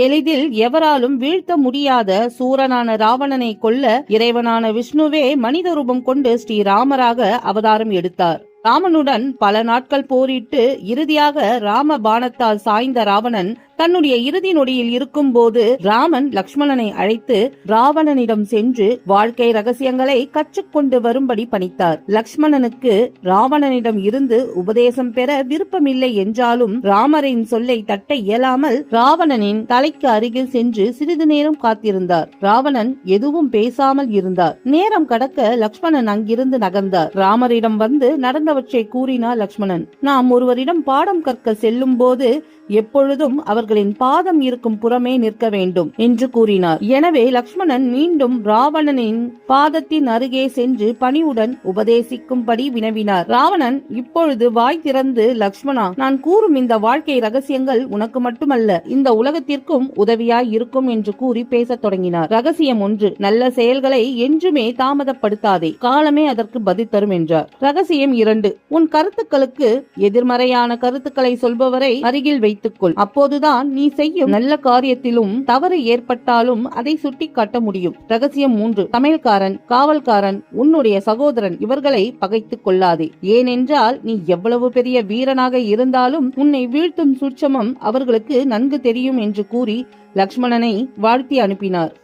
எளிதில் எவராலும் வீழ்த்த முடியாத சூரனான ராவணனை கொல்ல இறைவனான விஷ்ணுவே மனித ரூபம் கொண்டு ஸ்ரீராமராக அவதாரம் எடுத்தார். ராமனுடன் பல நாட்கள் போரிட்டு இறுதியாக ராம பானத்தால் சாய்ந்த ராவணன் தன்னுடைய இறுதி நொடியில் இருக்கும் போது ராமன் லக்ஷ்மணனை அழைத்து ராவணனிடம் சென்று வாழ்க்கை ரகசியங்களை கற்றுக்கொண்டு வரும்படி பணித்தார். லக்ஷ்மணனுக்கு ராவணனிடம் இருந்து உபதேசம் பெற விருப்பமில்லை என்றாலும் ராமரின் சொல்லை தட்ட இயலாமல் ராவணனின் தலைக்கு அருகில் சென்று சிறிது நேரம் காத்திருந்தார். ராவணன் எதுவும் பேசாமல் இருந்தார். நேரம் கடக்க லக்ஷ்மணன் அங்கிருந்து நகர்ந்தார். ராமரிடம் வந்து நடந்தவற்றை கூறினார் லக்ஷ்மணன். நாம் ஒருவரிடம் பாடம் கற்க செல்லும் போது எப்பொழுதும் அவர்கள் அவர்களின் பாதம் இருக்கும் புறமே நிற்க வேண்டும் என்று கூறினார். எனவே லக்ஷ்மணன் மீண்டும் ராவணனின் பாதத்தின் அருகே சென்று பணிவுடன் உபதேசிக்கும்படி வினவினார். ராவணன் இப்பொழுது வாய் திறந்து லக்ஷ்மணா நான் கூறும் இந்த வாழ்க்கை ரகசியங்கள் உனக்கு மட்டுமல்ல இந்த உலகத்திற்கும் உதவியாய் இருக்கும் என்று கூறி பேசத் தொடங்கினார். ரகசியம் ஒன்று நல்ல செயல்களை என்றுமே தாமதப்படுத்தாதே காலமே அதற்கு பதில் தரும் என்றார். ரகசியம் இரண்டு உன் கருத்துக்களுக்கு எதிர்மறையான கருத்துக்களை சொல்பவரை அருகில் வைத்துக்கொள். அப்போதுதான் நீ செய்யும் நல்ல காரியத்திலும் தவறு ஏற்பட்டாலும் அதை சுட்டி காட்ட முடியும். ரகசியம் மூன்று. சமையல்காரன் காவல்காரன் உன்னுடைய சகோதரன் இவர்களை பகைத்துக் கொள்ளாதே. ஏனென்றால் நீ எவ்வளவு பெரிய வீரனாக இருந்தாலும் உன்னை வீழ்த்தும் சூட்சமம் அவர்களுக்கு நன்கு தெரியும் என்று கூறி லக்ஷ்மணனை வாழ்த்தி அனுப்பினார்.